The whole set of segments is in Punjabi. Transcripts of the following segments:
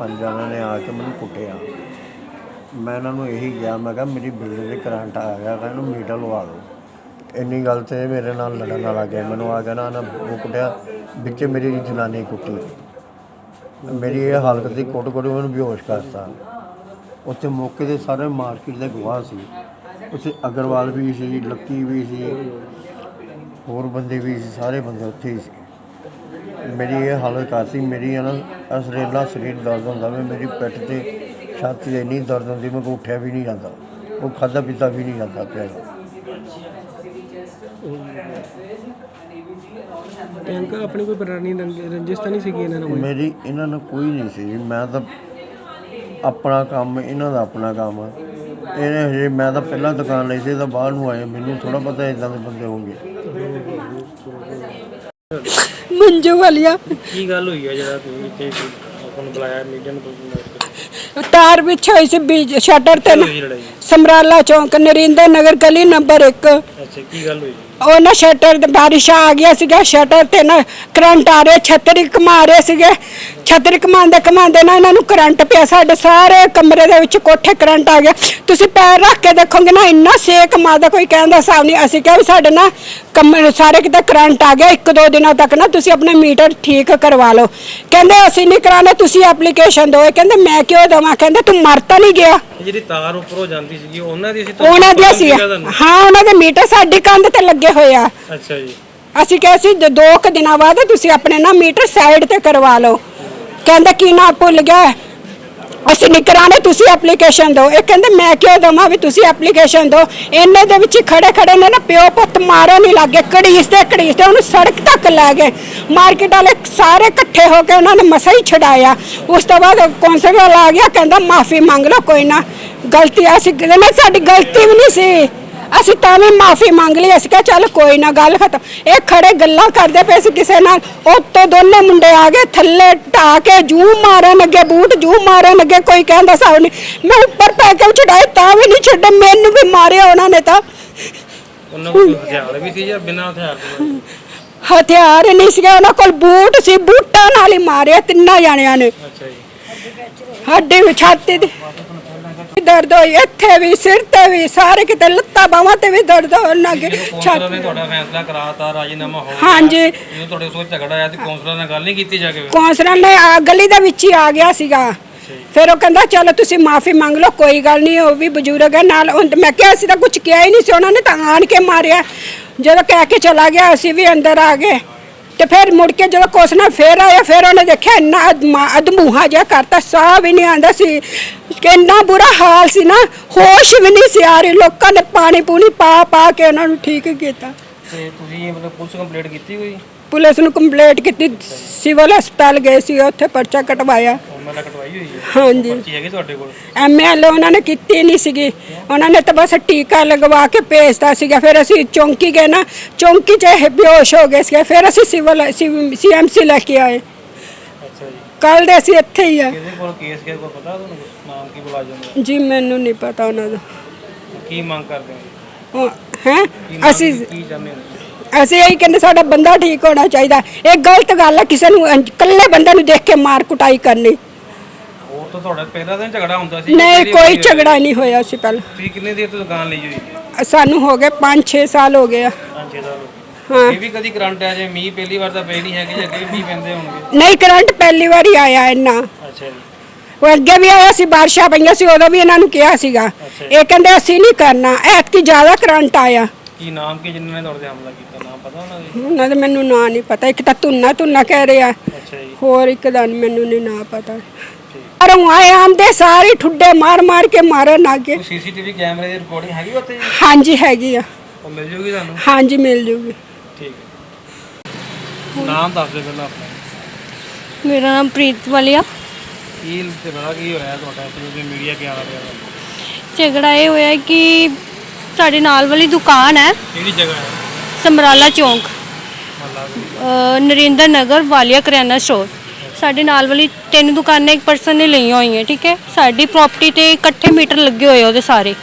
ਪੰਜ ਜਣਾਂ ਨੇ ਆ ਕੇ ਮੈਨੂੰ ਕੁੱਟਿਆ। ਮੈਂ ਇਹਨਾਂ ਨੂੰ ਇਹੀ ਕਿਹਾ, ਮੈਂ ਕਿਹਾ ਮੇਰੀ ਬਿਜਲੀ ਦੇ ਕਰੰਟ ਆ ਗਿਆ ਕਹਿੰਦਾ ਇਹਨੂੰ ਮੀਟਰ ਲਵਾ ਦਿਓ। ਇੰਨੀ ਗੱਲ ਤੇ ਮੇਰੇ ਨਾਲ ਲੜਨ ਲੱਗ ਗਿਆ। ਮੈਨੂੰ ਆ ਗਿਆ ਨਾ ਨਾ ਉਹ ਕੁੱਟਿਆ, ਵਿੱਚ ਮੇਰੀ ਜਨਾਨੀ ਕੁੱਟੀ। ਮੇਰੀ ਇਹ ਹਾਲਤ ਸੀ ਕੁੱਟ ਕੁੱਟ ਮੈਨੂੰ ਬੇਹੋਸ਼ ਕਰਤਾ। ਉੱਥੇ ਮੌਕੇ ਦੇ ਸਾਰੇ ਮਾਰਕੀਟ ਦੇ ਗਵਾਹ ਸੀ। ਉੱਥੇ ਅਗਰਵਾਲ ਵੀ ਸੀ, ਲੱਕੀ ਵੀ ਸੀ, ਹੋਰ ਬੰਦੇ ਵੀ ਸੀ, ਸਾਰੇ ਬੰਦੇ ਉੱਥੇ ਹੀ ਸੀ। ਮੇਰੀ ਇਹ ਹਾਲਤ ਕਰਤੀ ਮੇਰੀ ਨਾ ਅਸਰੇਲਾ ਸਰੀਰ ਦਰਦ ਹੁੰਦਾ ਵੇ ਮੇਰੀ ਪਿੱਠ ਤੇ ਛਾਤੀ ਇੰਨੀ ਦਰਦ ਹੁੰਦੀ ਮੈਂ ਕੋ ਉੱਠਿਆ ਵੀ ਨਹੀਂ ਜਾਂਦਾ ਉਹ ਖਾਧਾ ਪੀਤਾ ਵੀ ਨਹੀਂ ਜਾਂਦਾ ਪਿਆ। ਅੰਕਲ ਆਪਣੀ ਕੋਈ ਪੁਰਾਣੀ ਰੰਜ- ਰੰਜਿਸ਼ ਤਾਂ ਨਹੀਂ ਸੀਗੀ ਇਹਨਾਂ ਨਾਲ? ਕੋਈ? ਮੇਰੀ ਇਹਨਾਂ ਨਾਲ ਕੋਈ ਨਹੀਂ ਸੀ ਮੈਂ ਤਾਂ ਆਪਣਾ ਕੰਮ ਇਹਨਾਂ ਦਾ ਆਪਣਾ ਕੰਮ ਇਹਨੇ ਹਜੇ ਮੈਂ ਤਾਂ ਪਹਿਲਾਂ ਦੁਕਾਨ ਲਈ ਸੀ ਤਾਂ ਬਾਹਰ ਨੂੰ ਆਏ ਮੈਨੂੰ ਥੋੜਾ ਪਤਾ ਇਦਾਂ ਦੇ ਬੰਦੇ ਹੋਣਗੇ। ਮੰਜੂ ਵਾਲੀਆ। ਕੀ ਗੱਲ ਹੋਈ ਹੈ ਜਿਹੜਾ ਤੁਸੀਂ ਇੱਥੇ ਆਪਾਂ ਨੂੰ ਬੁਲਾਇਆ ਮੀਡੀਆ ਨੂੰ ਤੁਸੀਂ ਤਾਰ ਵਿੱਚ ਹੋਈ ਸੀ ਬੀਜ ਸ਼ਟਰ ਤੇ ਨਾ। ਹੋਈ ਲੜਾਈ? ਸਮਰਾਲਾ ਚੌਂਕ ਨਰਿੰਦਰ ਨਗਰ ਗਲੀ ਨੰਬਰ 1 ਅੱਛਾ ਕੀ ਗੱਲ ਹੋਈ? ਉਹ ਨਾ ਸ਼ਟਰ ਤੇ ਬਾਰਿਸ਼ ਆ ਗਿਆ ਸੀਗਾ ਸ਼ਟਰ ਤੇ ਨਾ ਕਰੰਟ ਆ ਰਿਹਾ ਛਤਰੀ ਘੁਮਾ ਰਹੇ ਸੀਗੇ। ਛਤਰੀ ਘੁਮਾਉਂਦੇ ਘੁਮਾਉਂਦੇ ਨਾ ਇਹਨਾਂ ਨੂੰ ਕਰੰਟ ਪਿਆ ਸਾਡੇ ਸਾਰੇ ਕਮਰੇ ਦੇ ਵਿੱਚ ਕੋਠੇ ਕਰੰਟ ਆ ਗਿਆ। ਤੁਸੀਂ ਪੈਰ ਰੱਖ ਕੇ ਦੇਖੋਗੇ ਨਾ ਇੰਨਾ ਸੇਕ ਮਾਰਦਾ ਕੋਈ ਕਹਿੰਦਾ ਹਿਸਾਬ ਨਹੀਂ ਅਸੀਂ ਕਿਹਾ ਵੀ ਸਾਡੇ ਨਾ ਕਮਰੇ ਸਾਰੇ ਕਿਤੇ ਕਰੰਟ ਆ ਗਿਆ ਇੱਕ ਦੋ ਦਿਨਾਂ ਤੱਕ ਨਾ ਤੁਸੀਂ ਆਪਣੇ ਮੀਟਰ ਠੀਕ ਕਰਵਾ ਲਓ। ਕਹਿੰਦੇ ਅਸੀਂ ਨਹੀਂ ਕਰਾਣਾ ਤੁਸੀਂ ਐਪਲੀਕੇਸ਼ਨ ਦਿਓ। ਇਹ ਕਹਿੰਦੇ ਮੈਂ ਕਿਉਂ ਦੇਵਾਂ? ਕਹਿੰਦੇ ਤੂੰ ਮਰ ਤਾਂ ਨਹੀਂ ਗਿਆ। ਜਿਹੜੀ ਤਾਰ ਉੱਪਰੋਂ ਜਾਂਦੀ ਸੀਗੀ ਉਹਨਾਂ ਦੀ ਸੀ ਉਹਨਾਂ ਦੀ ਸੀ ਹਾਂ ਉਹਨਾਂ ਦੇ ਮੀਟਰ ਸਾਡੀ ਕੰਧ ਤੇ ਲੱਗੇ ਹੋਏ ਆ। ਅੱਛਾ ਜੀ। ਅਸੀਂ ਕਿਹਾ ਸੀ ਦੋ ਕੁ ਦਿਨਾਂ ਬਾਅਦ ਤੁਸੀਂ ਆਪਣੇ ਨਾ ਮੀਟਰ ਸਾਈਡ ਤੇ ਕਰਵਾ ਲਓ। ਕਹਿੰਦਾ ਕੀ ਨਾ ਭੁੱਲ ਗਿਆ। ਅਸੀਂ ਨਹੀਂ ਕਰਾਣੇ ਤੁਸੀਂ ਐਪਲੀਕੇਸ਼ਨ ਦਿਓ। ਇਹ ਕਹਿੰਦੇ, ਮੈਂ ਕਿਉਂ ਦਵਾਂ ਵੀ ਤੁਸੀਂ ਐਪਲੀਕੇਸ਼ਨ ਦਿਓ? ਇੰਨੇ ਦੇ ਵਿੱਚ ਖੜੇ ਖੜੇ ਨੇ ਨਾ, ਪਿਓ ਪੁੱਤ ਮਾਰਨ ਨਹੀਂ ਲੱਗੇ ਘੜੀਸਦੇ ਘੜੀਸਦੇ ਉਹਨੂੰ ਸੜਕ ਤੱਕ ਲੈ ਗਏ। ਮਾਰਕੀਟ ਵਾਲੇ ਸਾਰੇ ਇਕੱਠੇ ਹੋ ਕੇ ਉਹਨਾਂ ਨੇ ਮਸਾ ਹੀ ਛਡਾਇਆ। ਉਸ ਤੋਂ ਬਾਅਦ ਕੌਂਸਲਰ ਆ ਗਿਆ, ਕਹਿੰਦਾ, ਮਾਫੀ ਮੰਗ ਲਓ, ਕੋਈ ਨਾ। ਗਲਤੀ ਅਸੀਂ ਕਹਿੰਦੇ ਸਾਡੀ ਗਲਤੀ ਵੀ ਨਹੀਂ ਸੀ। ਅਸੀਂ ਤਾਂ ਵੀ ਮਾਫੀ ਮੰਗ ਲਈ ਅਸੀਂ ਕਿਹਾ ਚੱਲ ਕੋਈ ਨਾ ਗੱਲ ਖਤਮ। ਇਹ ਖੜੇ ਗੱਲਾਂ ਕਰਦੇ ਪਏ ਸੀ ਕਿਸੇ ਨਾਲ। ਉੱਤੋਂ ਦੋਨੇ ਮੁੰਡੇ ਆ ਗਏ ਥੱਲੇ ਢਾ ਕੇ ਜੂ ਮਾਰਨ ਲੱਗੇ ਬੂਟ ਜੂ ਮਾਰਨ ਲੱਗੇ ਕੋਈ ਕਹਿੰਦਾ ਸਾਬ ਨਹੀਂ ਮੈਂ ਉੱਪਰ ਪੈ ਕੇ ਛਡਾਏ ਤਾਂ ਵੀ ਨਹੀਂ ਛੱਡੇ ਮੈਨੂੰ ਵੀ ਮਾਰਿਆ ਉਹਨਾਂ ਨੇ ਤਾਂ। ਉਹਨਾਂ ਕੋਲ ਕੋਈ ਹਥਿਆਰ ਵੀ ਸੀ ਜਾਂ ਬਿਨਾਂ ਹਥਿਆਰ ਤੋਂ ਹਥਿਆਰ ਨਹੀਂ ਸੀਗਾ ਉਹਨਾਂ ਕੋਲ ਬੂਟ ਸੀ ਬੂਟਾਂ ਨਾਲ ਹੀ ਮਾਰਿਆ ਤਿੰਨਾਂ ਜਾਣਿਆਂ ਨੇ। ਅੱਛਾ ਜੀ। ਹੱਡੀ ਵੀ ਛਾਤੀ ਤੇ ਦਰਦ ਹੋਈ ਇੱਥੇ ਵੀ ਸਿਰ ਤੇ ਵੀ ਸਾਰੇ ਕਿਤੇ ਲੱਤਾਂ ਬਾਹਾਂ ਤੇ ਵੀ ਦਰਦ ਹੋਣ ਲੱਗੇ ਕੌਂਸਲਰ ਨੇ ਤੁਹਾਡਾ ਫੈਸਲਾ ਕਰਾਤਾ ਰਾਜੀਨਾਮਾ ਹੋ ਗਿਆ ਹਾਂਜੀ। ਜਦੋਂ ਤੁਹਾਡੇ ਸੋਚ ਝਗੜਾ ਆਇਆ ਤੇ ਕੌਂਸਲਰ ਨਾਲ ਗੱਲ ਨਹੀਂ ਕੀਤੀ ਜਾ ਕੇ ਕੌਂਸਲਰ ਨੇ ਆ ਗਲੀ ਦੇ ਵਿੱਚ ਹੀ ਆ ਗਿਆ ਸੀਗਾ। ਫਿਰ ਉਹ ਕਹਿੰਦਾ ਚਲੋ ਤੁਸੀਂ ਮਾਫੀ ਮੰਗ ਲਓ ਕੋਈ ਗੱਲ ਨਹੀਂ ਉਹ ਵੀ ਬਜ਼ੁਰਗ ਹੈ ਨਾਲ ਮੈਂ ਕਿਹਾ ਅਸੀਂ ਤਾਂ ਕੁਝ ਕਿਹਾ ਹੀ ਨਹੀਂ ਸੀ ਉਹਨਾਂ ਨੇ ਤਾਂ ਆਣ ਕੇ ਮਾਰਿਆ। ਜਦੋਂ ਕਹਿ ਕੇ ਚਲਾ ਗਿਆ ਅਸੀਂ ਵੀ ਅੰਦਰ ਆ ਗਏ। ਤੇ ਫਿਰ ਮੁੜ ਕੇ ਜਦੋਂ ਕੁਛ ਨਾ ਫੇਰ ਆਇਆ, ਫਿਰ ਉਹਨੇ ਦੇਖਿਆ ਇੰਨਾ ਅਦਮੂਹਾ ਜਿਹਾ ਕਰਤਾ, ਸਾਹ ਵੀ ਨਹੀਂ ਆਂਦਾ ਸੀ। ਕਿ ਇੰਨਾ ਬੁਰਾ ਹਾਲ ਸੀ ਨਾ, ਹੋਸ਼ ਵੀ ਨਹੀਂ ਸੀ ਆ ਰਹੀ। ਲੋਕਾਂ ਨੇ ਪਾਣੀ ਪੂਣੀ ਪਾ ਪਾ ਕੇ ਉਹਨਾਂ ਨੂੰ ਠੀਕ ਕੀਤਾ। ਤੇ ਤੁਸੀਂ ਮਤਲਬ ਪੁਲਿਸ ਕੰਪਲੀਟ ਕੀਤੀ ਕੋਈ? ਪੁਲਿਸ ਨੂੰ ਕੰਪਲੇਂਟ ਕੀਤੀ ਸਿਵਲ ਹਸਪਤਾਲ ਗਏ ਸੀ ਉੱਥੇ ਪਰਚਾ ਕਟਵਾਇਆ। ਉਹਨਾਂ ਦਾ ਕਟਵਾਈ ਹੋਈ ਹੈ? ਹਾਂਜੀ। ਪਰਚੀ ਹੈਗੀ ਤੁਹਾਡੇ ਕੋਲ? ਐਮਐਲ ਉਹਨਾਂ ਨੇ ਕੀਤੀ ਨਹੀਂ ਸੀਗੀ। ਉਹਨਾਂ ਨੇ ਤਾਂ ਬਸ ਟੀਕਾ ਲਗਵਾ ਕੇ ਭੇਜਦਾ ਸੀਗਾ। ਫਿਰ ਅਸੀਂ ਚੌਂਕੀ ਗਏ ਨਾ ਚੌਂਕੀ 'ਚ ਇਹ ਬੇਹੋਸ਼ ਹੋ ਗਏ ਸੀਗੇ। ਫਿਰ ਅਸੀਂ ਸਿਵਲ ਸੀਐਮਸੀ ਲੈ ਕੇ ਆਏ। ਅੱਛਾ ਜੀ। ਕੱਲ ਦੇ ਅਸੀਂ ਇੱਥੇ ਹੀ ਆ। ਕਿਹਦੇ ਕੋਲ ਕੇਸ ਕਿਹਦੇ ਕੋਲ ਪਤਾ ਤੁਹਾਨੂੰ? ਨਾਮ ਕੀ ਮੁਲਾਜ਼ਮ ਦਾ ਜੀ ਮੈਨੂੰ ਨਹੀਂ ਪਤਾ ਉਹਨਾਂ ਦਾ। ਕੀ ਮੰਗ ਕਰਦੇ ਹੋ? ਹੈ? ਅਸੀਂ ਕੀ ਚਾਹੁੰਦੇ ਹੋ ਅਸੀਂ ਇਹੀ ਕਹਿੰਦੇ ਸਾਡਾ ਬੰਦਾ ਠੀਕ ਹੋਣਾ ਚਾਹੀਦਾ। ਇਹ ਗਲਤ ਗੱਲ ਹੈ ਕਿਸੇ ਨੂੰ ਇਕੱਲੇ ਬੰਦੇ ਨੂੰ ਦੇਖ ਕੇ ਮਾਰ ਕੁਟਾਈ ਕਰਨੀ। ਹੋਰ ਤਾਂ ਤੁਹਾਡਾ ਪਹਿਲਾਂ ਤਾਂ ਝਗੜਾ ਹੁੰਦਾ ਸੀ ਨਹੀਂ ਪਹਿਲੀ ਕੋਈ ਵਾਰੀ ਹੋਇਆ? ਝਗੜਾ ਨਹੀਂ ਹੋਇਆ ਸੀ ਪਹਿਲਾਂ। ਤੁਸੀਂ ਕਿੰਨੇ ਦੇਰ ਤੋਂ ਦੁਕਾਨ ਲਈ ਹੋਈ? ਹੈ ਸਾਨੂੰ ਹੋ ਗਏ 5-6 ਸਾਲ ਹੋ ਗਏ ਆ। ਪੰਜ ਛੇ ਸਾਲ ਹਾਂ ਇਹ ਵੀ ਕਦੀ ਕਰੰਟ ਆ ਜੇ ਮੀਂਹ ਪਹਿਲੀ ਵਾਰ ਤਾਂ ਪਈ ਨਹੀਂ ਹੈਗੀ ਜੇ ਅੱਗੇ ਵੀ ਮੀਂਹ ਪੈਂਦੇ ਹੋਣਗੇ। ਨਹੀਂ ਕਰੰਟ ਪਹਿਲੀ ਵਾਰੀ ਆਇਆ ਇੰਨਾ। ਅੱਛਾ ਜੀ। ਉਹ ਅੱਗੇ ਵੀ ਆਇਆ ਸੀ ਬਾਰਿਸ਼ਾਂ ਪਈਆਂ ਸੀ ਉਦੋਂ ਵੀ ਇਹਨਾਂ ਨੂੰ ਕਿਹਾ ਸੀਗਾ। ਇਹ ਕਹਿੰਦੇ ਅਸੀਂ ਨਹੀਂ ਕਰਨਾ ਐਤਕੀ ਜ਼ਿਆਦਾ ਕਰੰਟ ਆਇਆ। ਕੀ ਨਾਮ ਕੀ ਜਿਨ੍ਹਾਂ ਨੇ ਤੁਹਾਡੇ ਤੇ ਹਮਲਾ ਕੀਤਾ? ਨਾਮ ਪਤਾ ਉਹਨਾਂ ਦੇ? ਉਹਨਾਂ ਦਾ ਮੈਨੂੰ ਨਾਂ ਨਹੀਂ ਪਤਾ। ਇੱਕ ਤਾਂ ਤੁੰਨਾ ਤੁੰਨਾ ਕਹਿ ਰਿਹਾ। ਅੱਛਾ ਜੀ। ਹੋਰ ਇੱਕ ਦਾ ਨੀ ਮੈਨੂੰ ਨਹੀਂ ਨਾਂ ਪਤਾ। ਉਹ ਆਏ ਆਂਦੇ ਸਾਰੇ ਠੁੱਡੇ ਮਾਰ ਮਾਰ ਕੇ ਮਾਰਨ ਲੱਗੇ ਕੋਈ ਸੀਸੀਟੀਵੀ ਕੈਮਰੇ ਦੀ ਰਿਕਾਰਡਿੰਗ ਹੈਗੀ ਉੱਥੇ ਜੀ? ਹਾਂਜੀ ਹੈਗੀ ਆ। ਉਹ ਮਿਲ ਜੂਗੀ ਤੁਹਾਨੂੰ? ਹਾਂਜੀ ਮਿਲ ਜੂਗੀ। ਠੀਕ ਹੈ। ਨਾਮ ਦੱਸ ਦਿਓ ਪਹਿਲਾਂ ਆਪਣਾ। ਮੇਰਾ ਨਾਮ ਪ੍ਰੀਤ ਵਾਲੀਆ। ਕੀ ਤੇ ਬੜਾ ਕੀ ਹੋਇਆ ਤੁਹਾਡਾ ਇੱਥੇ? ਜੋ ਮੀਡੀਆ ਕੇ ਆ ਰਿਹਾ ਵਾ? ਝਗੜਾ ਇਹ ਹੋਇਆ ਕਿ ਸਾਡੇ ਨਾਲ ਵਾਲੀ ਦੁਕਾਨ ਹੈ। ਕਿਹੜੀ ਜਗ੍ਹਾ ਹੈ? ਸਮਰਾਲਾ ਚੌਂਕ ਅ, ਨਰਿੰਦਰ ਨਗਰ ਵਾਲੀਆ ਕਰਿਆਨਾ ਸਟੋਰ। ਸਾਡੇ ਨਾਲ ਵਾਲੀ ਤਿੰਨ ਦੁਕਾਨਾਂ ਇੱਕ ਪਰਸਨ ਨੇ ਲਈਆਂ ਹੋਈਆਂ ਠੀਕ ਹੈ? ਸਾਡੀ ਪ੍ਰਾਪਰਟੀ ਤੇ ਇਕੱਠੇ ਮੀਟਰ ਲੱਗੇ ਹੋਏ ਉਹਦੇ ਸਾਰੇ।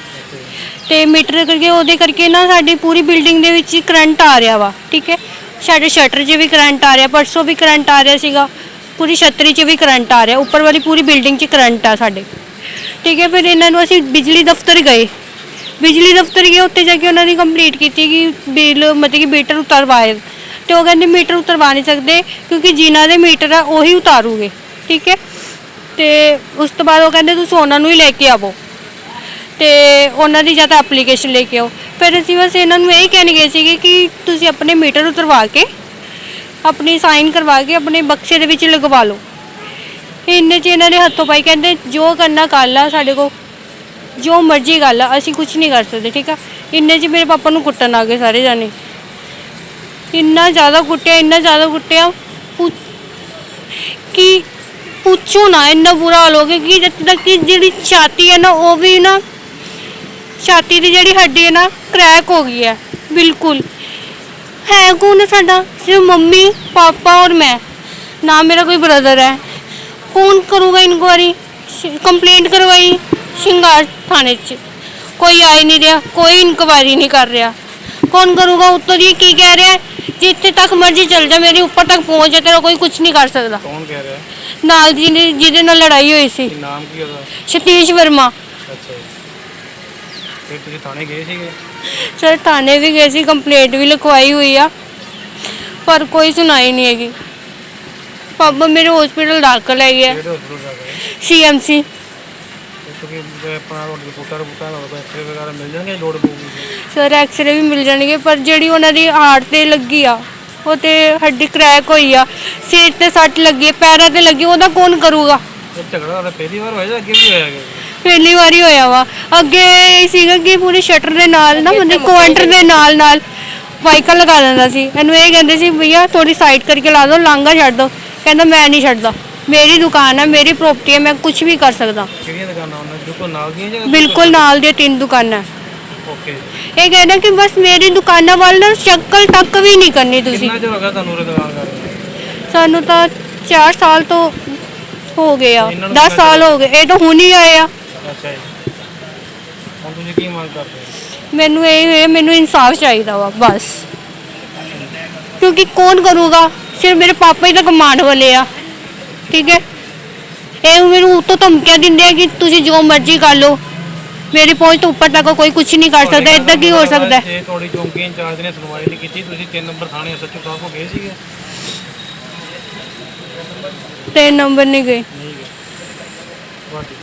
ਤੇ ਮੀਟਰ ਕਰਕੇ ਉਹਦੇ ਕਰਕੇ ਨਾ ਸਾਡੀ ਪੂਰੀ ਬਿਲਡਿੰਗ ਦੇ ਵਿੱਚ ਕਰੰਟ ਆ ਰਿਹਾ ਵਾ ਠੀਕ ਹੈ? ਸਾਡੇ ਸ਼ਟਰ 'ਚ ਵੀ ਕਰੰਟ ਆ ਰਿਹਾ ਪਰਸੋਂ ਵੀ ਕਰੰਟ ਆ ਰਿਹਾ ਸੀਗਾ ਪੂਰੀ ਛੱਤਰੀ 'ਚ ਵੀ ਕਰੰਟ ਆ ਰਿਹਾ ਉੱਪਰ ਵਾਲੀ ਪੂਰੀ ਬਿਲਡਿੰਗ 'ਚ ਕਰੰਟ ਆ ਸਾਡੇ। ਠੀਕ ਹੈ ਫਿਰ ਇਹਨਾਂ ਨੂੰ ਅਸੀਂ ਬਿਜਲੀ ਦਫ਼ਤਰ ਗਏ। ਬਿਜਲੀ ਦਫ਼ਤਰ ਗਏ, ਉੱਥੇ ਜਾ ਕੇ ਉਹਨਾਂ ਨੇ ਕੰਪਲੀਟ ਕੀਤੀ ਕਿ ਬਿੱਲ ਮਤਲਬ ਕਿ ਮੀਟਰ ਉਤਾਰਵਾਏ। ਤੇ ਉਹ ਕਹਿੰਦੇ ਮੀਟਰ ਉਤਾਰਵਾ ਨਹੀਂ ਸਕਦੇ ਕਿਉਂਕਿ ਜਿਨ੍ਹਾਂ ਦੇ ਮੀਟਰ ਆ, ਉਹੀ ਉਤਾਰੂਗੇ, ਠੀਕ ਹੈ? ਤੇ ਉਸ ਤੋਂ ਬਾਅਦ ਉਹ ਕਹਿੰਦੇ ਤੁਸੀਂ ਉਹਨਾਂ ਨੂੰ ਹੀ ਲੈ ਕੇ ਆਵੋ। ਤੇ ਉਹਨਾਂ ਦੀ ਜਾਂ ਤਾਂ ਐਪਲੀਕੇਸ਼ਨ ਲੈ ਕੇ ਆਓ। ਫਿਰ ਅਸੀਂ ਬਸ ਇਹਨਾਂ ਨੂੰ ਇਹੀ ਕਹਿਣ ਗਏ ਸੀਗੇ ਕਿ ਤੁਸੀਂ ਆਪਣੇ ਮੀਟਰ ਉਤਰਵਾ ਕੇ, ਆਪਣੀ ਸਾਈਨ ਕਰਵਾ ਕੇ ਆਪਣੇ ਬਕਸੇ ਦੇ ਵਿੱਚ ਲਗਵਾ ਲਓ। ਇੰਨੇ ਚ ਇਹਨਾਂ ਨੇ ਹੱਥੋਂ ਪਾਈ, ਕਹਿੰਦੇ ਜੋ ਕਰਨਾ ਕਰ ਲਾ ਸਾਡੇ ਕੋਲ। ਜੋ ਮਰਜ਼ੀ ਗੱਲ ਆ, ਅਸੀਂ ਕੁਝ ਨਹੀਂ ਕਰ ਸਕਦੇ, ਠੀਕ ਆ? ਇੰਨੇ 'ਚ ਮੇਰੇ ਪਾਪਾ ਨੂੰ ਕੁੱਟਣ ਆ ਗਏ ਸਾਰੇ ਜਾਣੇ। ਇੰਨਾ ਜ਼ਿਆਦਾ ਕੁੱਟਿਆ, ਇੰਨਾ ਜ਼ਿਆਦਾ ਕੁੱਟਿਆ ਪੁ- ਕਿ ਪੁੱਛੋ ਨਾ, ਇੰਨਾ ਬੁਰਾ ਹਾਲ ਹੋ ਗਿਆ ਕਿ ਜਦ ਤੱਕ ਕਿ ਜਿਹੜੀ ਛਾਤੀ ਹੈ ਨਾ, ਉਹ ਵੀ ਨਾ, ਛਾਤੀ ਦੀ ਜਿਹੜੀ ਹੱਡੀ ਹੈ ਨਾ ਕਰੈਕ ਹੋ ਗਈ ਹੈ ਬਿਲਕੁਲ। ਹੈ ਕੌਣ ਹੈ ਸਾਡਾ? ਸਿਰਫ ਮੰਮੀ, ਪਾਪਾ ਔਰ ਮੈਂ। ਨਾ ਮੇਰਾ ਕੋਈ ਬ੍ਰਦਰ ਹੈ। ਕੌਣ ਕਰੂਗਾ ਇਨਕੁਆਰੀ? ਕੰਪਲੇਂਟ ਕਰਵਾਈ? ਸ਼ਿੰਗਾਰ ਥਾਣੇ 'ਚ। ਕੋਈ ਆ ਹੀ ਨਹੀਂ ਰਿਹਾ ਕੋਈ ਇਨਕੁਆਇਰੀ ਨਹੀਂ ਕਰ ਰਿਹਾ। ਕੌਣ ਕਰੂਗਾ ਉੱਤੋਂ ਦੀ ਕੀ ਕਹਿ ਰਿਹਾ? ਹੈ? ਜਿੱਥੇ ਤੱਕ ਮਰਜ਼ੀ ਚੱਲ ਜਾ ਮੇਰੀ ਉੱਪਰ ਤੱਕ ਪਹੁੰਚ ਜਾ ਤੇਰਾ ਕੋਈ ਕੁਝ ਨਹੀਂ ਕਰ ਸਕਦਾ। ਕੌਣ ਕਹਿ ਰਿਹਾ? ਨਾਲ ਜਿਹਨੇ ਜਿਹਦੇ ਨਾਲ ਲੜਾਈ ਹੋਈ ਸੀ। ਕੀ ਨਾਮ ਕੀ ਉਹਦਾ? ਸਤੀਸ਼ ਵਰਮਾ। ਅੱਛਾ ਜੀ। ਫਿਰ ਤੁਸੀਂ ਥਾਣੇ ਗਏ ਸੀਗੇ? ਸਰ ਥਾਣੇ ਵੀ ਗਏ ਸੀ ਕੰਪਲੇਂਟ ਵੀ ਲਿਖਵਾਈ ਹੋਈ ਆ ਪਰ ਕੋਈ ਸੁਣਾਈ ਨਹੀਂ ਹੈਗੀ। ਪਾਪਾ ਮੇਰੇ ਹਸਪੀਟਲ ਦਾਖਲ ਹੈਗੇ ਕਿਹੜੇ ਹਸਪਤਾਲ ਜਾ ਕੇ ਸੀਐਮਸੀ ਕਿਉਂਕਿ ਜੇ ਆਪਣਾ ਰਿਪੋਰਟਰ ਰਿਪੋਰਟਾਂ ਦਾ ਕੋਈ ਐਕਸਰੇ ਵਗੈਰਾ ਮਿਲ ਜਾਣਗੇ ਲੋੜ ਪਊਗੀ। ਸਰ ਐਕਸਰੇ ਵੀ ਮਿਲ ਜਾਣਗੇ ਪਰ ਜਿਹੜੀ ਉਹਨਾਂ ਦੀ ਹਾਰਟ ਤੇ ਲੱਗੀ ਆ ਉਹ ਤੇ ਹੱਡੀ ਕ੍ਰੈਕ ਹੋਈ ਆ ਸਿਰ ਤੇ ਸੱਟ ਲੱਗੀ ਹੈ ਪੈਰਾਂ ਤੇ ਲੱਗੀ ਉਹਦਾ ਕੌਣ ਕਰੂਗਾ? ਇਹ ਝਗੜਾ ਤਾਂ ਪਹਿਲੀ ਵਾਰ ਹੋਇਆ ਜਾਂ ਅੱਗੇ ਵੀ ਹੋਇਆ ਹੈਗਾ? ਪਹਿਲੀ ਵਾਰੀ ਹੋਇਆ ਵਾ। ਅੱਗੇ ਇਹ ਸੀਗਾ ਕਿ ਪੂਰੀ ਸ਼ਟਰ ਦੇ ਨਾਲ ਨਾ ਮਤਲਬ ਕੁਆਂਟਰ ਦੇ ਨਾਲ ਨਾਲ ਵਾਈਕਲ ਲਗਾ ਦਿੰਦਾ ਸੀ। ਇਹਨੂੰ ਇਹ ਕਹਿੰਦੇ ਸੀ ਭਈਆ ਥੋੜੀ ਸਾਈਡ ਕਰਕੇ ਲਾ ਦਿਓ ਲਾਂਗਾ ਛੱਡ ਦਿਓ ਕਹਿੰਦਾ ਮੈਂ ਨਹੀਂ ਛੱਡਦਾ। ਮੇਰੀ ਦੁਕਾਨ ਹੈ ਮੇਰੀ ਪ੍ਰਾਪਰਟੀ ਹੈ ਮੈਂ ਕੁਝ ਵੀ ਕਰ ਸਕਦਾ। ਕਿਹੜੀਆਂ ਦੁਕਾਨਾਂ ਉਹਨਾਂ ਬਿਲਕੁਲ ਨਾਲ ਦੀਆਂ ਜਾਂ ਬਿਲਕੁਲ ਨਾਲ ਦੀਆਂ ਤਿੰਨ ਦੁਕਾਨਾਂ ਓਕੇ ਇਹ ਕਹਿੰਦਾ ਕਿ ਬਸ ਮੇਰੀ ਦੁਕਾਨਾਂ ਵੱਲ ਨਾ ਸ਼ਕਲ ਤੱਕ ਵੀ ਨਹੀਂ ਕਰਨੀ ਤੁਸੀਂ। ਕਿੰਨਾ ਚਿਰ ਹੋ ਗਿਆ ਤੁਹਾਨੂੰ ਉਰੇ ਦੁਕਾਨ ਕਰ ਰਹੇ ਸਾਨੂੰ ਤਾਂ 4 ਸਾਲ ਤੋਂ ਹੋ ਗਏ ਆ। ਇਹਨਾਂ ਨੂੰ 10 ਕਿੰਨਾ ਸਾਲ ਹੋ ਗਏ। ਇਹ ਤਾਂ ਹੁਣ ਹੀ ਆਏ ਆ। ਅੱਛਾ ਜੀ। ਹੁਣ ਤੁਸੀਂ ਕੀ ਮੰਗ ਕਰਦੇ ਹੋ? ਮੈਨੂੰ ਇਹ ਇਹ ਮੈਨੂੰ ਇਨਸਾਫ ਚਾਹੀਦਾ ਵਾ ਬਸ। ਕਿਉਂਕਿ ਕੌਣ ਕਰੂਗਾ? ਸਿਰਫ ਮੇਰੇ ਪਾਪਾ ਹੀ ਤਾਂ ਕਮਾਂਡ ਵਾਲੇ ਆ। ਠੀਕ ਹੈ ਇਹ ਮੈਨੂੰ ਉੱਤੋਂ ਧਮਕੀਆਂ ਦਿੰਦੇ ਆ ਕਿ ਤੁਸੀਂ ਜੋ ਮਰਜ਼ੀ ਕਰ ਲਓ ਮੇਰੀ ਪਹੁੰਚ ਤੋਂ ਉੱਪਰ ਤੱਕ ਕੋਈ ਕੁਝ ਨਹੀਂ ਕਰ ਸਕਦਾ ਇਦਾਂ ਕੀ ਹੋ ਸਕਦਾ ਹੈ? ਜੇ ਤੁਹਾਡੀ ਚੌਂਕੀ ਇੰਚਾਰਜ ਨੇ ਸੁਣਵਾਈ ਨਹੀਂ ਕੀਤੀ ਤੁਸੀਂ 3 ਨੰਬਰ ਥਾਣੇ ਸੱਚੋ ਸਾਹਿਬ ਕੋ ਗਏ ਸੀਗੇ ਤੇ ਨੰਬਰ ਨਹੀਂ ਗਏ ਨਹੀਂ ਗਏ ਤੁਹਾਡੀ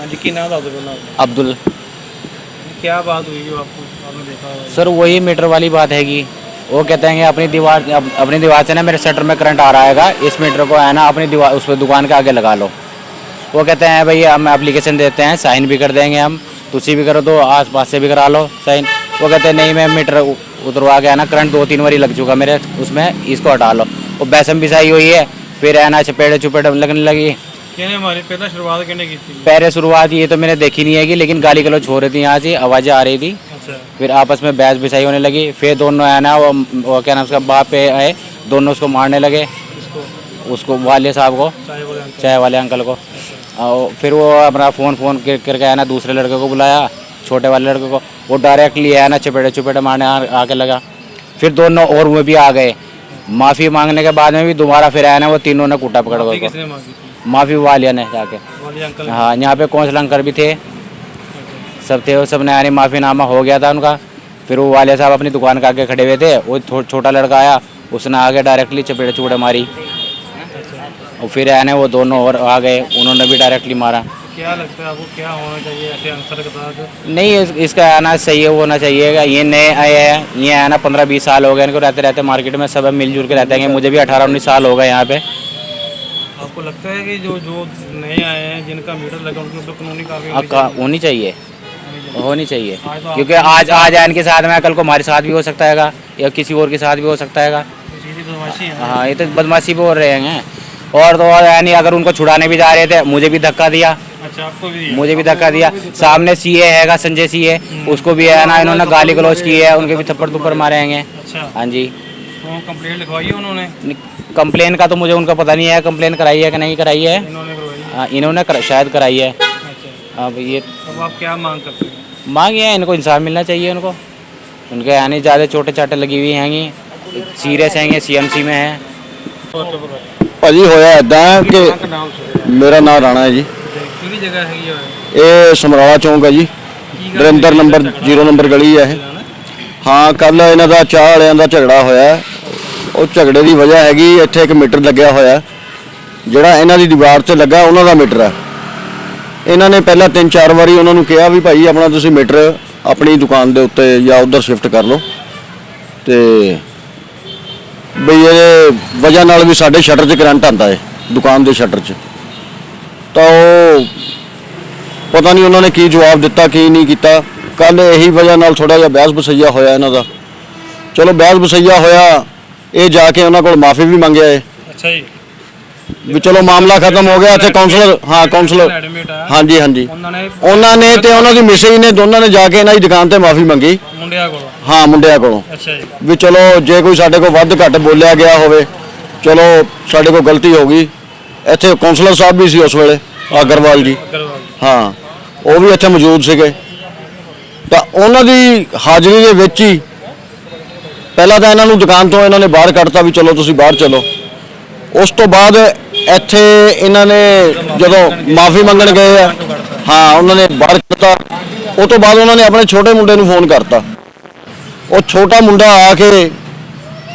ਹਾਂਜੀ ਕੀ ਨਾਮ ਦੱਸ ਦਿਓ ਪਹਿਲਾਂ अब्दुल क्या बात हुई जो आपको आपने देखा होगा? सर वही मीटर वाली बात हैगी वो कहते हैं कि अपनी दीवार अप, अपनी दीवार से ना मेरे शटर में करंट आ रहा है इस मीटर को है ना अपनी दीवार उस पर दुकान के आगे लगा लो। वो कहते हैं भाई हम एप्लीकेशन देते हैं साइन भी कर देंगे हम। तुसी भी करो तो आस पास से भी करा लो साइन वो कहते हैं नहीं मैं मीटर उतरवा के है ना करंट दो तीन बारी लग चुका मेरे उसमें इसको हटा लो। वो बैसम भी सही हुई है। फिर है ना चपेड़े चुपेड़े लगने लगी। की पहले शुरुआत ये तो मैंने देखी नहीं हैगी लेकिन गाली गलौज हो रही थी यहाँ से आवाज़ें आ रही थी। अच्छा। फिर आपस में बहस बिसाई होने लगी। फिर दोनों है ना वो, वो क्या नाम उसका बाप पे आए दोनों उसको मारने लगे। उसको वाले साहब को। चाय वाले अंकल। को। और फिर वो अपना फ़ोन फ़ोन कर करके है ना दूसरे लड़के को बुलाया छोटे वाले लड़के को। वो डायरेक्टली है ना चपेटे चपेटे मारने आके लगा। फिर दोनों और वो भी आ गए। माफ़ी मांगने के बाद में भी दोबारा फिर आया ना वो तीनों ने कूटा पकड़ को थी? माफ़ी वालिया ने जाके? हाँ यहाँ पे कौंसल अंकल भी थे। सब थे वो सबने यानी माफ़ीनामा हो गया था उनका। फिर वो वाले साहब अपनी दुकान के आगे खड़े हुए थे वो थो- छोटा लड़का आया उसने आगे डायरेक्टली चपेटे चुपड़े मारी। और फिर है ना वो दोनों और आ गए उन्होंने भी डायरेक्टली मारा। क्या लगता है आपको क्या होना चाहिए ऐसे आंसर के साथ नहीं इस, इसका आना सही होना चाहिए ये नए आए हैं ये है ना पंद्रह बीस साल हो गए इनको रहते रहते मार्केट में सब मिलजुल के रहते हैं मुझे भी अठारह उन्नीस साल हो गए यहाँ पे। आपको लगता है कि जो जो नए आए हैं जिनका मीटर लगा उनके ऊपर कानूनी कार्रवाई होनी चाहिए? होनी चाहिए। क्योंकि आज आज है इनके साथ में, कल को हमारे साथ भी हो सकता है या किसी और के साथ भी हो सकता है है, ये तो बदमाशी बोल रहे हैं। और तो और यानी अगर उनको छुड़ाने भी जा रहे थे, मुझे भी धक्का दिया। अच्छा आपको भी? मुझे भी धक्का दिया। सामने सीए हैगा, संजय सीए। उसको भी है ना, इन्होंने गाली गलौज की है, उनके भी थप्पड़ थप्पड़ मारे हैं हाँ जी। कंप्लेंट लिखवाई है उन्होंने कंप्लेन का तो मुझे उनका पता नहीं है कंप्लेन कराई है कि नहीं कराई है? है? इन्होंने शायद कराई है। अब ये अब आप क्या मांग करते हैं? मांग ये है इनको इंसाफ मिलना चाहिए उनको उनके यानी ज़्यादा छोटे चाटे लगी हुई हैं सीरियस हैं सीएमसी में हैं तो पकड़। ਭਾਜੀ ਹੋਇਆ ਇਦਾਂ ਕਿ ਆਪਣਾ ਨਾਮ ਸਰ ਮੇਰਾ ਨਾਮ ਰਾਣਾ ਹੈ ਜੀ ਕਿਹੜੀ ਜਗ੍ਹਾ ਹੈਗੀ ਆ ਇਹ ਸਮਰਾਲਾ ਚੌਂਕ ਹੈ ਜੀ ਕੀ ਗੱਲ ਨਰਿੰਦਰ ਨੰਬਰ 0 ਨੰਬਰ ਗਲੀ ਹੈ ਇਹ ਹਾਂ ਕੱਲ ਇਹਨਾਂ ਦਾ ਚਾਹ ਵਾਲਿਆਂ ਦਾ ਝਗੜਾ ਹੋਇਆ ਹੈ। ਉਹ ਝਗੜੇ ਦੀ ਵਜ੍ਹਾ ਹੈਗੀ ਇੱਥੇ ਇੱਕ ਮੀਟਰ ਲੱਗਿਆ ਹੋਇਆ ਹੈ। ਜਿਹੜਾ ਇਹਨਾਂ ਦੀ ਦੀਵਾਰ ਤੇ ਲੱਗਾ ਉਹਨਾਂ ਦਾ ਮੀਟਰ ਹੈ ਇਹਨਾਂ ਨੇ ਪਹਿਲਾਂ ਤਿੰਨ ਚਾਰ ਵਾਰੀ ਉਹਨਾਂ ਨੂੰ ਕਿਹਾ ਵੀ ਭਾਈ ਆਪਣਾ ਤੁਸੀਂ ਮੀਟਰ ਆਪਣੀ ਦੁਕਾਨ ਦੇ ਉੱਤੇ ਜਾਂ ਉਧਰ ਸ਼ਿਫਟ ਕਰ ਲਓ। ਤੇ ਬਈ ਇਹ ਵਜ੍ਹਾ ਨਾਲ ਵੀ ਸਾਡੇ ਸ਼ਟਰ 'ਚ ਕਰੰਟ ਆਉਂਦਾ ਹੈ ਦੁਕਾਨ ਦੇ ਸ਼ਟਰ 'ਚ। ਤਾਂ ਉਹ ਪਤਾ ਨਹੀਂ ਉਹਨਾਂ ਨੇ ਕੀ ਜਵਾਬ ਦਿੱਤਾ, ਕੀ ਨਹੀਂ ਕੀਤਾ। ਕੱਲ ਇਹੀ ਵਜ੍ਹਾ ਨਾਲ ਥੋੜਾ ਜਿਹਾ ਬਹਿਸ ਬਸਈਆ ਹੋਇਆ ਇਹਨਾਂ ਦਾ। ਚਲੋ ਬਹਿਸ ਬਸਈਆ ਹੋਇਆ, ਇਹ ਜਾ ਕੇ ਉਹਨਾਂ ਕੋਲ ਮਾਫੀ ਵੀ ਮੰਗਿਆ ਏ। ਅੱਛਾ ਜੀ। ਵੀ ਚਲੋ ਮਾਮਲਾ ਖਤਮ ਹੋ ਗਿਆ ਇੱਥੇ ਕਾਉਂਸਲਰ ਹਾਂ ਕਾਉਂਸਲਰ ਐਡਮਿਟ ਆ ਹਾਂਜੀ ਹਾਂਜੀ। ਉਹਨਾਂ ਨੇ ਉਹਨਾਂ ਨੇ ਤੇ ਉਹਨਾਂ ਦੀ ਮਿਸੇਜ ਨੇ ਦੋਨਾਂ ਨੇ ਜਾ ਕੇ ਇਹਨਾਂ ਦੀ ਦੁਕਾਨ ਤੇ ਮਾਫੀ ਮੰਗੀ। ਮੁੰਡਿਆਂ ਕੋਲੋਂ? ਹਾਂ ਮੁੰਡਿਆਂ ਕੋਲੋਂ। ਅੱਛਾ ਜੀ। ਵੀ ਚਲੋ ਜੇ ਕੋਈ ਸਾਡੇ ਕੋਲ ਵੱਧ ਘੱਟ ਬੋਲਿਆ ਗਿਆ ਹੋਵੇ ਚਲੋ ਸਾਡੇ ਕੋਲ ਗਲਤੀ ਹੋ ਗਈ। ਇੱਥੇ ਕਾਉਂਸਲਰ ਸਾਹਿਬ ਵੀ ਸੀ ਉਸ ਵੇਲੇ ਅਗਰਵਾਲ ਜੀ। ਹਾਂ ਉਹ ਵੀ ਇੱਥੇ ਮੌਜੂਦ ਸੀਗੇ। ਤਾਂ ਉਹਨਾਂ ਦੀ ਹਾਜ਼ਰੀ ਦੇ ਵਿੱਚ ਹੀ ਪਹਿਲਾਂ ਤਾਂ ਇਹਨਾਂ ਨੂੰ ਦੁਕਾਨ ਤੋਂ ਇਹਨਾਂ ਨੇ ਬਾਹਰ ਕੱਢਤਾ ਵੀ ਚਲੋ ਤੁਸੀਂ ਬਾਹਰ ਚਲੋ। ਉਸ ਤੋਂ ਬਾਅਦ ਇੱਥੇ ਇਹਨਾਂ ਨੇ ਜਦੋਂ ਮਾਫੀ ਮੰਗਣ ਗਏ ਆ ਹਾਂ ਉਹਨਾਂ ਨੇ ਬਾਹਰ ਕੀਤਾ ਉਸ ਤੋਂ ਬਾਅਦ ਉਹਨਾਂ ਨੇ ਆਪਣੇ ਛੋਟੇ ਮੁੰਡੇ ਨੂੰ ਫੋਨ ਕਰਤਾ। ਉਹ ਛੋਟਾ ਮੁੰਡਾ ਆ ਕੇ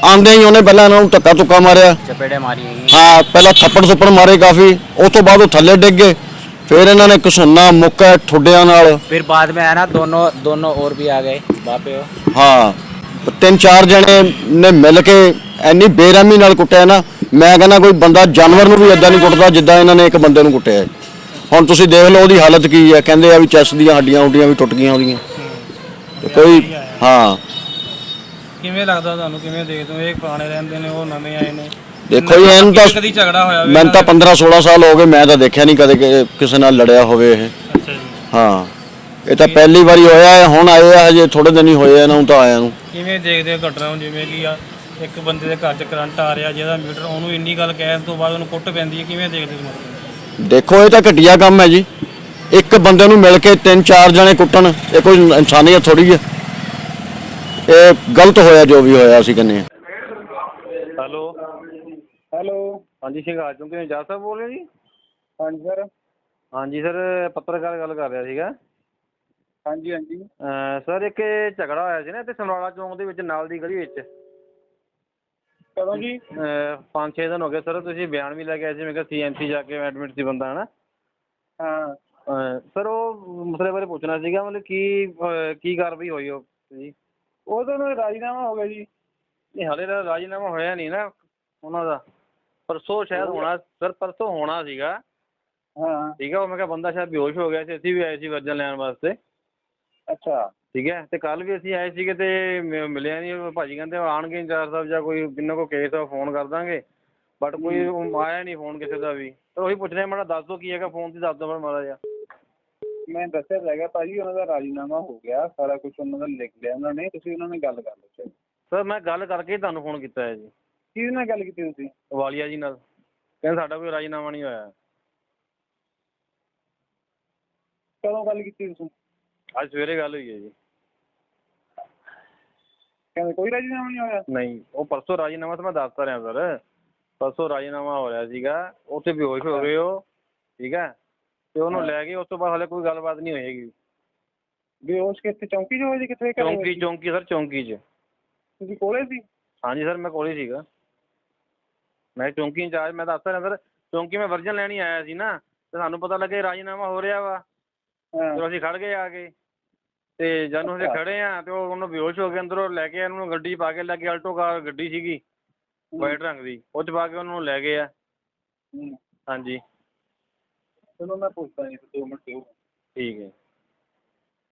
ਆਂਦੇ ਹੀ ਉਹਨੇ ਪਹਿਲਾਂ ਇਹਨਾਂ ਨੂੰ ਧੱਕਾ ਧੁੱਕਾ ਮਾਰਿਆ। ਚਪੇੜੇ ਮਾਰੀ ਹਾਂ ਪਹਿਲਾਂ ਥੱਪੜ ਥੁੱਪੜ ਮਾਰੇ ਕਾਫੀ। ਉਸ ਤੋਂ ਬਾਅਦ ਉਹ ਥੱਲੇ ਡਿੱਗ ਗਏ। ਫਿਰ ਇਹਨਾਂ ਨੇ ਘਸੁੰਨਾ ਮੁੱਕਾ ਠੁੱਡਿਆਂ ਨਾਲ। ਫਿਰ ਬਾਅਦ ਮੈਂ ਨਾ ਦੋਨੋਂ ਦੋਨੋਂ ਹੋਰ ਵੀ ਆ ਗਏ ਬਾਪੇ ਹਾਂ ਤਿੰਨ ਚਾਰ ਜਣੇ ਨੇ ਮਿਲ ਕੇ ਐਨੀ ਬੇਰਹਿਮੀ ਨਾਲ ਕੁੱਟਿਆ ਨਾ। ਮੈਂ ਕਹਿੰਦਾ ਕੋਈ ਬੰਦਾ ਜਾਨਵਰ ਨੂੰ ਵੀ ਇਦਾਂ ਨਹੀਂ ਕੁੱਟਦਾ ਜਿੱਦਾਂ ਇਹਨਾਂ ਨੇ ਇੱਕ ਬੰਦੇ ਨੂੰ ਕੁੱਟਿਆ ਹੈ। ਹੁਣ ਤੁਸੀਂ ਦੇਖ ਲਓ ਉਹਦੀ ਹਾਲਤ ਕੀ ਹੈ। ਕਹਿੰਦੇ ਆ ਵੀ ਚੈਸ ਦੀਆਂ ਹੱਡੀਆਂ ਹੁੱਡੀਆਂ ਵੀ ਟੁੱਟ ਗਈਆਂ ਉਹਦੀਆਂ। ਤੇ ਕੋਈ ਹਾਂ। ਕਿਵੇਂ ਲੱਗਦਾ ਤੁਹਾਨੂੰ? ਕਿਵੇਂ ਦੇਖਦੇ ਹੋ? ਇਹ ਪੁਰਾਣੇ ਰਹਿੰਦੇ ਨੇ ਉਹ ਨਵੇਂ ਆਏ ਨੇ। ਦੇਖੋ ਜੀ ਇਹਨੂੰ ਤਾਂ ਕਦੀ ਝਗੜਾ ਹੋਇਆ ਹੋਵੇ ਮੈਨੂੰ ਤਾਂ 15 16 ਸਾਲ ਹੋ ਗਏ ਮੈਂ ਤਾਂ ਦੇਖਿਆ ਨਹੀਂ ਕਦੇ ਕਿ ਕਿਸੇ ਨਾਲ ਲੜਿਆ ਹੋਵੇ ਇਹ। ਅੱਛਾ ਜੀ। ਹਾਂ। ਇਹ ਤਾਂ ਪਹਿਲੀ ਵਾਰੀ ਹੋਇਆ ਹੈ ਹੁਣ ਆਏ ਆ ਹਜੇ ਥੋੜੇ ਦਿਨ ਹੀ ਹੋਏ ਆ ਇਹਨਾਂ ਨੂੰ ਤਾਂ ਆਇਆਂ ਨੂੰ। ਕਿਵੇਂ ਦੇਖਦੇ ਹੋ ਘਟਨਾ ਨੂੰ? ਜਿਵੇਂ ਕਿ ਆ ਇੱਕ ਬੰਦੇ ਦੇ ਘਰ 'ਚ ਕਰੰਟ ਆ ਰਿਹਾ ਜਿਹਦਾ ਮੀਟਰ ਉਹਨੂੰ ਇੰਨੀ ਗੱਲ ਕਹਿਣ ਤੋਂ ਬਾਅਦ ਉਹਨੂੰ ਕੁੱਟ ਪੈਂਦੀ ਹੈ ਕਿਵੇਂ ਦੇਖਦੇ ਮਤਲਬ ਦੇਖੋ ਇਹ ਤਾਂ ਘਟੀਆ ਕੰਮ ਹੈ ਜੀ। ਇੱਕ ਬੰਦੇ ਨੂੰ ਮਿਲ ਕੇ ਤਿੰਨ ਚਾਰ ਜਣੇ ਕੁੱਟਣ ਇਹ ਕੋਈ ਇਨਸਾਨੀਅਤ ਥੋੜੀ ਹੈ। ਇਹ ਗਲਤ ਹੋਇਆ ਜੋ ਵੀ ਹੋਇਆ ਅਸੀਂ ਕਹਿੰਦੇ ਹਾਂ। ਹੈਲੋ। ਹੈਲੋ। ਹਾਂਜੀ ਸ਼ਿੰਗਾਰ ਚੋਂ ਕਿਵੇਂ ਜਾ ਸਾਹਿਬ ਬੋਲ ਰਹੇ ਜੀ? ਹਾਂਜੀ ਸਰ। ਹਾਂਜੀ ਸਰ ਪੱਤਰਕਾਰ ਗੱਲ ਕਰ ਰਿਹਾ ਸੀਗਾ। ਹਾਂਜੀ ਹਾਂਜੀ। ਸਰ ਇੱਕ ਇਹ ਝਗੜਾ ਹੋਇਆ ਸੀ ਨਾ ਇੱਥੇ ਸਮਰਾਲਾ ਚੌਂਕ ਦੇ ਵਿੱਚ ਨਾਲ ਦੀ ਗਲੀ ਵਿੱਚ। ਕਦੋਂ ਜੀ। ਪੰਜ ਛੇ ਦਿਨ ਹੋ ਗਏ ਸਰ ਤੁਸੀਂ ਬਿਆਨ ਵੀ ਲੈ ਕੇ ਆਏ ਸੀ ਮੈਂ ਕਿਹਾ ਸੀਐਮਸੀ ਜਾ ਕੇ ਐਡਮਿਟ ਸੀ ਬੰਦਾ ਹਨਾ? ਹਾਂ। ਅਹ ਸਰ ਉਹ ਮਸਲੇ ਬਾਰੇ ਪੁੱਛਣਾ ਸੀਗਾ ਮਤਲਬ ਕੀ ਕੀ ਕਾਰਵਾਈ ਹੋਈ ਉਹ ਜੀ? ਉਹ ਤਾਂ ਉਹਨਾਂ ਦਾ ਰਾਜੀਨਾਮਾ ਹੋ ਗਿਆ ਜੀ। ਨਹੀਂ ਹਾਲੇ ਤਾਂ ਰਾਜੀਨਾਮਾ ਹੋਇਆ ਨਹੀਂ ਨਾ ਉਹਨਾਂ ਦਾ। ਪਰਸੋਂ ਸ਼ਾਇਦ ਹੋਣਾ ਸਰ ਪਰਸੋਂ ਹੋਣਾ ਸੀਗਾ। ਹਾਂ। ਠੀਕ ਹੈ ਉਹ ਮੈਂ ਕਿਹਾ ਬੰਦਾ ਸ਼ਾਇਦ ਬੇਹੋਸ਼ ਹੋ ਗਿਆ ਸੀ ਅਸੀਂ ਵੀ ਆਏ ਸੀ ਵਰਜਨ ਲੈਣ ਵਾਸਤੇ। ਅੱਛਾ। ਠੀਕ ਹੈ? ਤੇ ਕੱਲ ਵੀ ਅਸੀਂ ਆਏ ਸੀਗੇ ਤੇ ਮ- ਮਿਲਿਆ ਨਹੀਂ ਉਹ ਭਾਜੀ ਕਹਿੰਦੇ ਆਣਗੇ ਇੰਚਾਰਜ ਸਾਹਿਬ ਜਾਂ ਕੋਈ ਕਿੰਨਾ ਕੋ ਕੇਸ ਆ ਫੋਨ ਕਰ ਦਾਂਗੇ। ਬਟ ਕੋਈ ਆਇਆ ਨਹੀਂ ਫੋਨ ਕਿਸੇ ਦਾ ਵੀ। ਤਾਂ ਉਹੀ ਪੁੱਛ ਰਿਹਾ ਮਾੜਾ ਦੱਸ ਦਿਓ ਕੀ ਹੈਗਾ ਫੋਨ ਤੇ ਦੱਸ ਦਿਓ ਮਾੜਾ ਜਿਹਾ ਮੈਂ ਦੱਸਿਆ ਤਾਂ ਹੈਗਾ ਭਾਜੀ ਉਹਨਾਂ ਦਾ ਰਾਜੀਨਾਮਾ ਹੋ ਗਿਆ ਸਾਰਾ ਕੁਝ ਉਹਨਾਂ ਦਾ ਲਿਖ ਲਿਆ ਉਹਨਾਂ ਨੇ ਤੁਸੀਂ ਉਹਨਾਂ ਨਾਲ ਗੱਲ ਕਰ ਲਓ ਜੀ ਸਰ ਮੈਂ ਗੱਲ ਕਰਕੇ ਹੀ ਤੁਹਾਨੂੰ ਫੋਨ ਕੀਤਾ ਹੈ ਜੀ। ਕਿਹਦੇ ਨਾਲ ਗੱਲ ਕੀਤੀ ਤੁਸੀਂ? ਵਾਲੀਆ ਜੀ ਨਾਲ। ਕਹਿੰਦੇ ਸਾਡਾ ਕੋਈ ਰਾਜੀਨਾਮਾ ਨਹੀਂ ਹੋਇਆ। ਕਦੋਂ ਗੱਲ ਕੀਤੀ ਤੁਸੀਂ? ਅੱਜ ਸਵੇਰੇ ਗੱਲ ਹੋਈ ਹੈ ਜੀ। ਕਹਿੰਦੇ ਕੋਈ ਰਾਜੀਨਾਮਾ ਨਹੀਂ ਹੋਇਆ? ਨਹੀਂ ਉਹ ਪਰਸੋਂ ਰਾਜੀਨਾਮਾ ਤਾਂ ਮੈਂ ਦੱਸਤਾ ਰਿਹਾ ਸਰ। ਪਰਸੋਂ ਰਾਜੀਨਾਮਾ ਹੋ ਰਿਹਾ ਸੀਗਾ ਉੱਥੇ ਬੇਹੋਸ਼ ਹੋ ਗਏ ਹੋ ਠੀਕ ਹੈ? ਤੇ ਉਹਨੂੰ ਲੈ ਗਏ ਉਸ ਤੋਂ ਬਾਅਦ ਹਲੇ ਕੋਈ ਗੱਲਬਾਤ ਨਹੀਂ ਹੋਏਗੀ ਬੇਹੋਸ਼ ਕਿੱਥੇ ਚੌਂਕੀ 'ਚ ਹੋਏ ਜੀ ਕਿੱਥੇ ਘਰੇ ਹੋਏ ਚੌਂਕੀ ਸੀ? ਚੌਂਕੀ ਸਰ ਚੌਂਕੀ 'ਚ। ਤੁਸੀਂ ਕੋਲੇ ਸੀ? ਹਾਂਜੀ ਸਰ ਮੈਂ ਕੋਲ ਹੀ ਸੀਗਾ। ਮੈਂ ਚੌਂਕੀ ਇੰਚਾਰਜ ਮੈਂ ਦੱਸਦਾ ਰਿਹਾ ਸਰ ਚੌਂਕੀ ਮੈਂ ਵਰਜਨ ਲੈਣੀ ਆਇਆ ਸੀ ਨਾ ਤੇ ਸਾਨੂੰ ਪਤਾ ਲੱਗਿਆ ਰਾਜੀਨਾਮਾ ਹੋ ਰਿਹਾ ਵਾ। ਹਾਂ ਜਦੋਂ ਅਸੀਂ ਖੜ ਗਏ ਆ ਕੇ ਤੇ ਜਦੋਂ ਅਸੀਂ ਖੜੇ ਆ ਤੇ ਉਹ ਉਹਨੂੰ ਬੇਹੋਸ਼ ਹੋ ਕੇ ਅੰਦਰੋਂ ਲੈ ਕੇ ਉਹਨੂੰ ਗੱਡੀ 'ਚ ਪਾ ਕੇ ਲੈ ਕੇ ਆਲਟੋ ਕਾਰ ਗੱਡੀ ਸੀਗੀ ਵਾਈਟ ਰੰਗ ਦੀ ਉਹ 'ਚ ਪਾ ਕੇ ਉਹਨੂੰ ਲੈ ਗਏ ਆ। ਹਾਂਜੀ। ਚਲੋ ਮੈਂ ਪੁੱਛਦਾ ਜੀ ਦੋ ਮਿੰਟ ਦਿਓ ਠੀਕ ਹੈ।